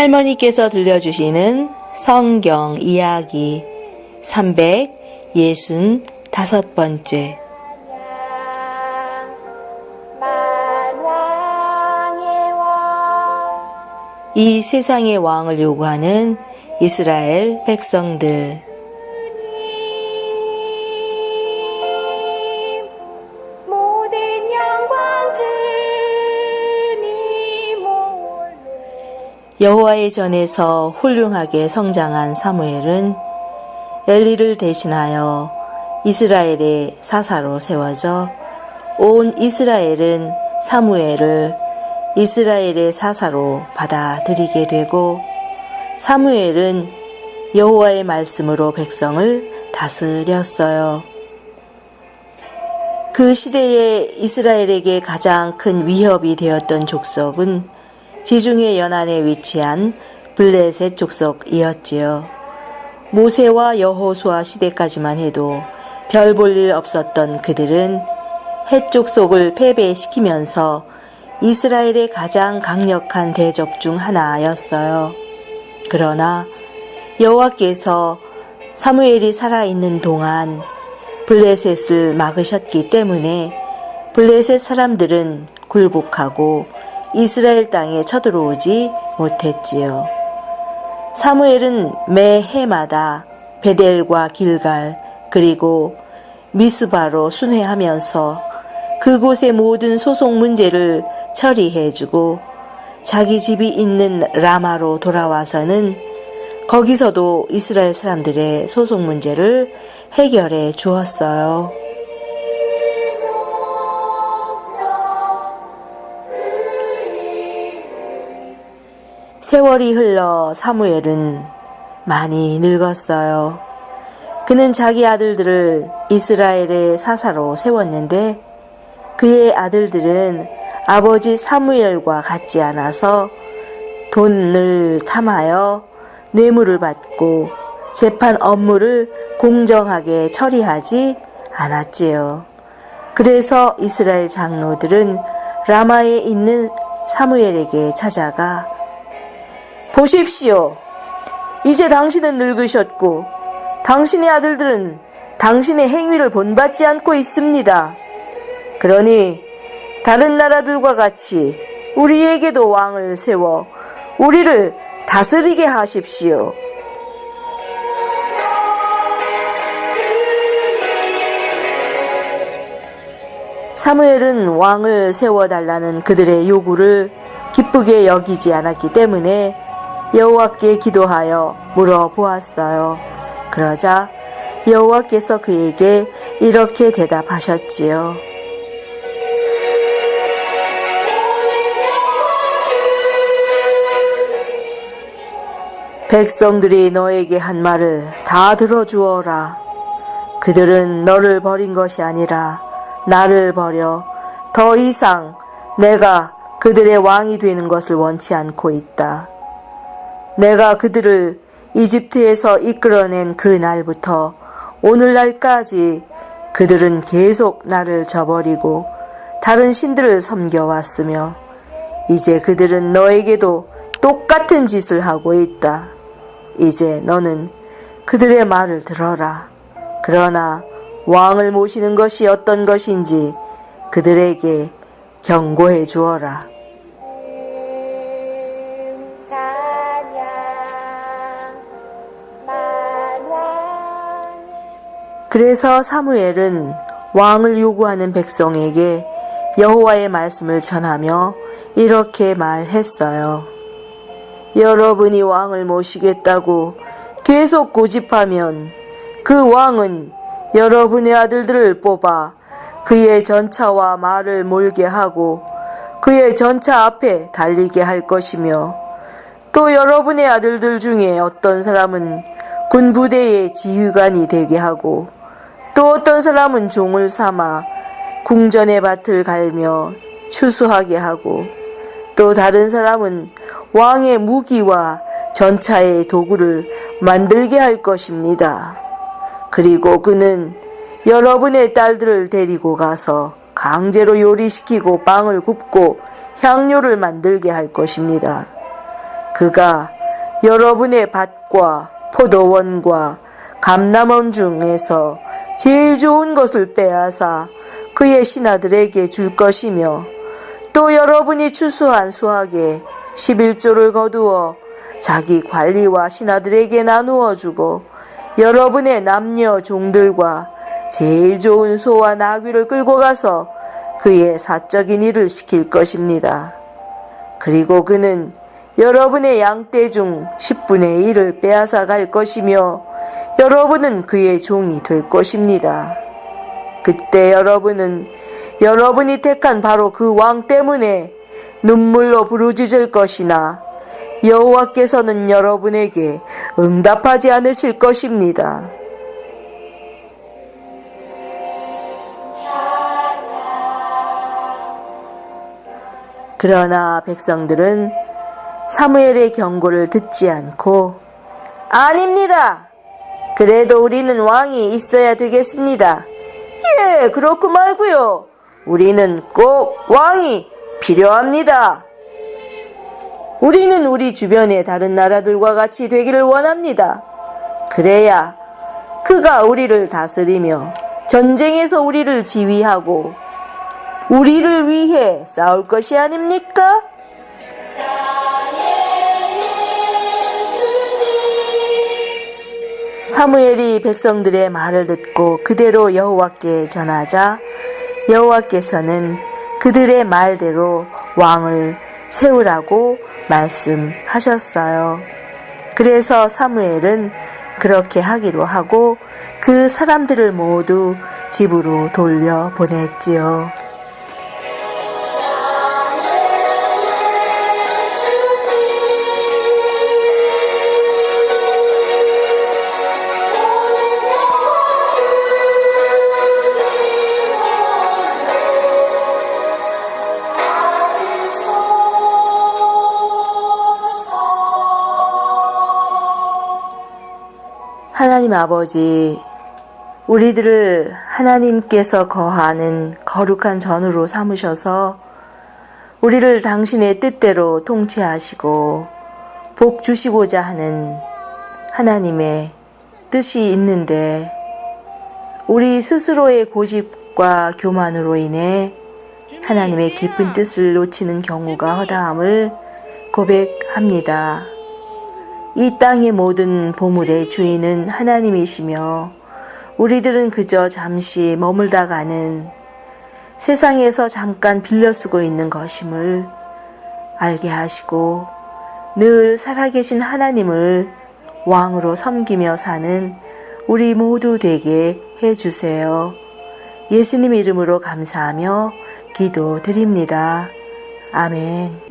할머니께서 들려주시는 성경 이야기 365번째 만왕의 왕이 세상의 왕을 요구하는 이스라엘 백성들 여호와의 전에서 훌륭하게 성장한 사무엘은 엘리를 대신하여 이스라엘의 사사로 세워져 온 이스라엘은 사무엘을 이스라엘의 사사로 받아들이게 되고 사무엘은 여호와의 말씀으로 백성을 다스렸어요. 그 시대에 이스라엘에게 가장 큰 위협이 되었던 족속은 지중해 연안에 위치한 블레셋 족속이었지요. 모세와 여호수아 시대까지만 해도 별 볼 일 없었던 그들은 헷 족속을 패배시키면서 이스라엘의 가장 강력한 대적 중 하나였어요. 그러나 여호와께서 사무엘이 살아있는 동안 블레셋을 막으셨기 때문에 블레셋 사람들은 굴복하고 이스라엘 땅에 쳐들어오지 못했지요. 사무엘은 매 해마다 베델과 길갈 그리고 미스바로 순회하면서 그곳의 모든 소송 문제를 처리해주고 자기 집이 있는 라마로 돌아와서는 거기서도 이스라엘 사람들의 소송 문제를 해결해 주었어요. 세월이 흘러 사무엘은 많이 늙었어요. 그는 자기 아들들을 이스라엘의 사사로 세웠는데 그의 아들들은 아버지 사무엘과 같지 않아서 돈을 탐하여 뇌물을 받고 재판 업무를 공정하게 처리하지 않았지요. 그래서 이스라엘 장로들은 라마에 있는 사무엘에게 찾아가 보십시오. 이제 당신은 늙으셨고 당신의 아들들은 당신의 행위를 본받지 않고 있습니다. 그러니 다른 나라들과 같이 우리에게도 왕을 세워 우리를 다스리게 하십시오. 사무엘은 왕을 세워달라는 그들의 요구를 기쁘게 여기지 않았기 때문에 여호와께 기도하여 물어보았어요. 그러자 여호와께서 그에게 이렇게 대답하셨지요. 백성들이 너에게 한 말을 다 들어주어라. 그들은 너를 버린 것이 아니라 나를 버려 더 이상 내가 그들의 왕이 되는 것을 원치 않고 있다. 내가 그들을 이집트에서 이끌어낸 그 날부터 오늘날까지 그들은 계속 나를 저버리고 다른 신들을 섬겨왔으며 이제 그들은 너에게도 똑같은 짓을 하고 있다. 이제 너는 그들의 말을 들어라. 그러나 왕을 모시는 것이 어떤 것인지 그들에게 경고해 주어라. 그래서 사무엘은 왕을 요구하는 백성에게 여호와의 말씀을 전하며 이렇게 말했어요. 여러분이 왕을 모시겠다고 계속 고집하면 그 왕은 여러분의 아들들을 뽑아 그의 전차와 말을 몰게 하고 그의 전차 앞에 달리게 할 것이며 또 여러분의 아들들 중에 어떤 사람은 군부대의 지휘관이 되게 하고 또 어떤 사람은 종을 삼아 궁전의 밭을 갈며 추수하게 하고 또 다른 사람은 왕의 무기와 전차의 도구를 만들게 할 것입니다. 그리고 그는 여러분의 딸들을 데리고 가서 강제로 요리시키고 빵을 굽고 향료를 만들게 할 것입니다. 그가 여러분의 밭과 포도원과 감남원 중에서 제일 좋은 것을 빼앗아 그의 신하들에게 줄 것이며 또 여러분이 추수한 수확에 11조를 거두어 자기 관리와 신하들에게 나누어 주고 여러분의 남녀 종들과 제일 좋은 소와 나귀를 끌고 가서 그의 사적인 일을 시킬 것입니다. 그리고 그는 여러분의 양떼 중 10분의 1을 빼앗아 갈 것이며 여러분은 그의 종이 될 것입니다. 그때 여러분은 여러분이 택한 바로 그 왕 때문에 눈물로 부르짖을 것이나 여호와께서는 여러분에게 응답하지 않으실 것입니다. 그러나 백성들은 사무엘의 경고를 듣지 않고 아닙니다. 그래도 우리는 왕이 있어야 되겠습니다. 예, 그렇고 말고요. 우리는 꼭 왕이 필요합니다. 우리는 우리 주변의 다른 나라들과 같이 되기를 원합니다. 그래야 그가 우리를 다스리며 전쟁에서 우리를 지휘하고 우리를 위해 싸울 것이 아닙니까? 사무엘이 백성들의 말을 듣고 그대로 여호와께 전하자 여호와께서는 그들의 말대로 왕을 세우라고 말씀하셨어요. 그래서 사무엘은 그렇게 하기로 하고 그 사람들을 모두 집으로 돌려 보냈지요. 하나님 아버지, 우리들을 하나님께서 거하는 거룩한 전으로 삼으셔서 우리를 당신의 뜻대로 통치하시고 복 주시고자 하는 하나님의 뜻이 있는데 우리 스스로의 고집과 교만으로 인해 하나님의 깊은 뜻을 놓치는 경우가 허다함을 고백합니다. 이 땅의 모든 보물의 주인은 하나님이시며 우리들은 그저 잠시 머물다 가는 세상에서 잠깐 빌려 쓰고 있는 것임을 알게 하시고 늘 살아계신 하나님을 왕으로 섬기며 사는 우리 모두 되게 해주세요. 예수님 이름으로 감사하며 기도 드립니다. 아멘.